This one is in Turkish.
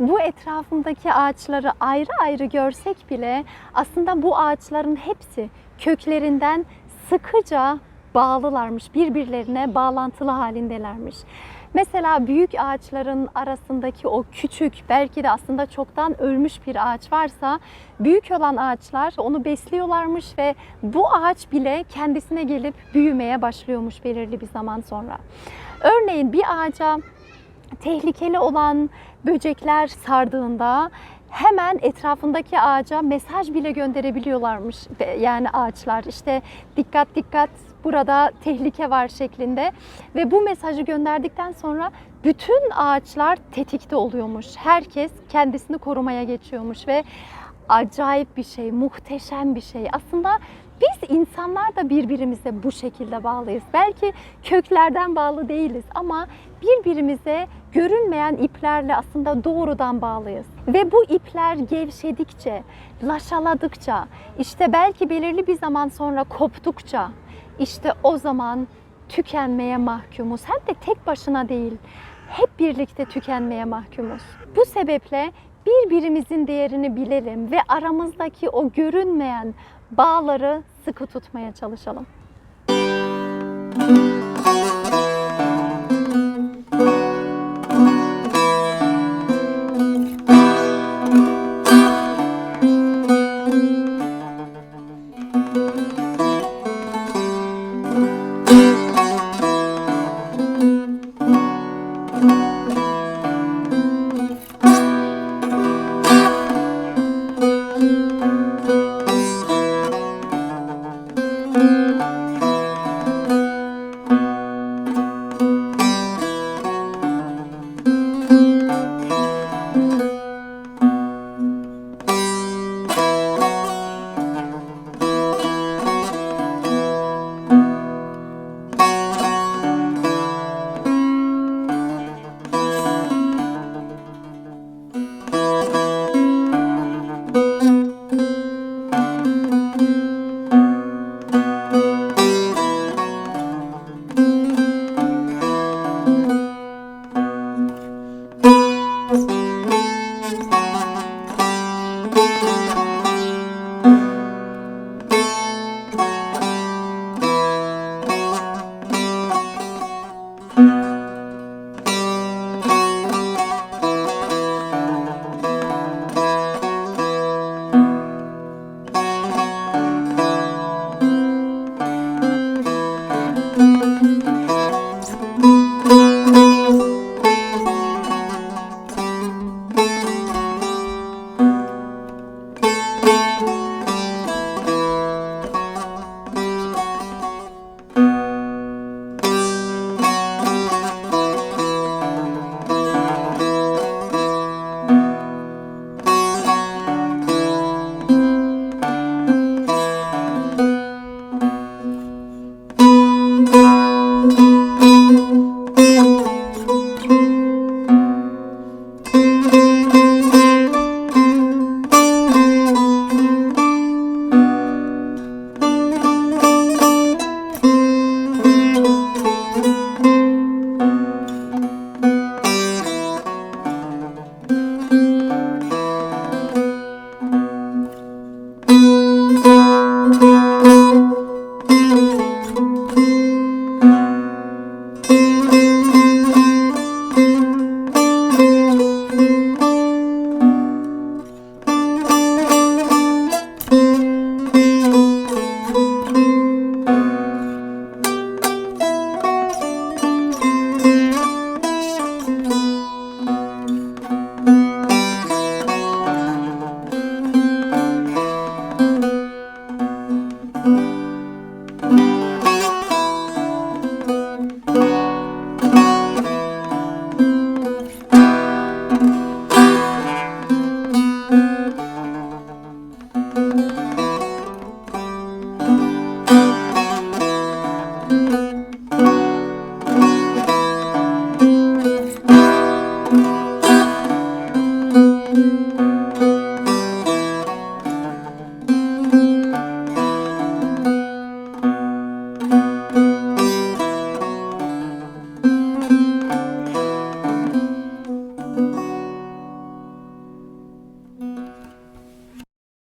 Bu etrafındaki ağaçları ayrı ayrı görsek bile aslında bu ağaçların hepsi köklerinden sıkıca bağlılarmış, birbirlerine bağlantılı halindelermiş. Mesela büyük ağaçların arasındaki o küçük, belki de aslında çoktan ölmüş bir ağaç varsa, büyük olan ağaçlar onu besliyorlarmış ve bu ağaç bile kendisine gelip büyümeye başlıyormuş belirli bir zaman sonra. Örneğin bir ağaca tehlikeli olan böcekler sardığında hemen etrafındaki ağaca mesaj bile gönderebiliyorlarmış. Yani ağaçlar işte dikkat dikkat burada tehlike var şeklinde ve bu mesajı gönderdikten sonra bütün ağaçlar tetikte oluyormuş. Herkes kendisini korumaya geçiyormuş ve acayip bir şey, muhteşem bir şey. Aslında biz insanlar da birbirimize bu şekilde bağlıyız. Belki köklerden bağlı değiliz ama birbirimize görünmeyen iplerle aslında doğrudan bağlıyız. Ve bu ipler gevşedikçe, laşaladıkça, işte belki belirli bir zaman sonra koptukça, işte o zaman tükenmeye mahkumuz. Hem de tek başına değil, hep birlikte tükenmeye mahkumuz. Bu sebeple birbirimizin değerini bilelim ve aramızdaki o görünmeyen bağları sıkı tutmaya çalışalım.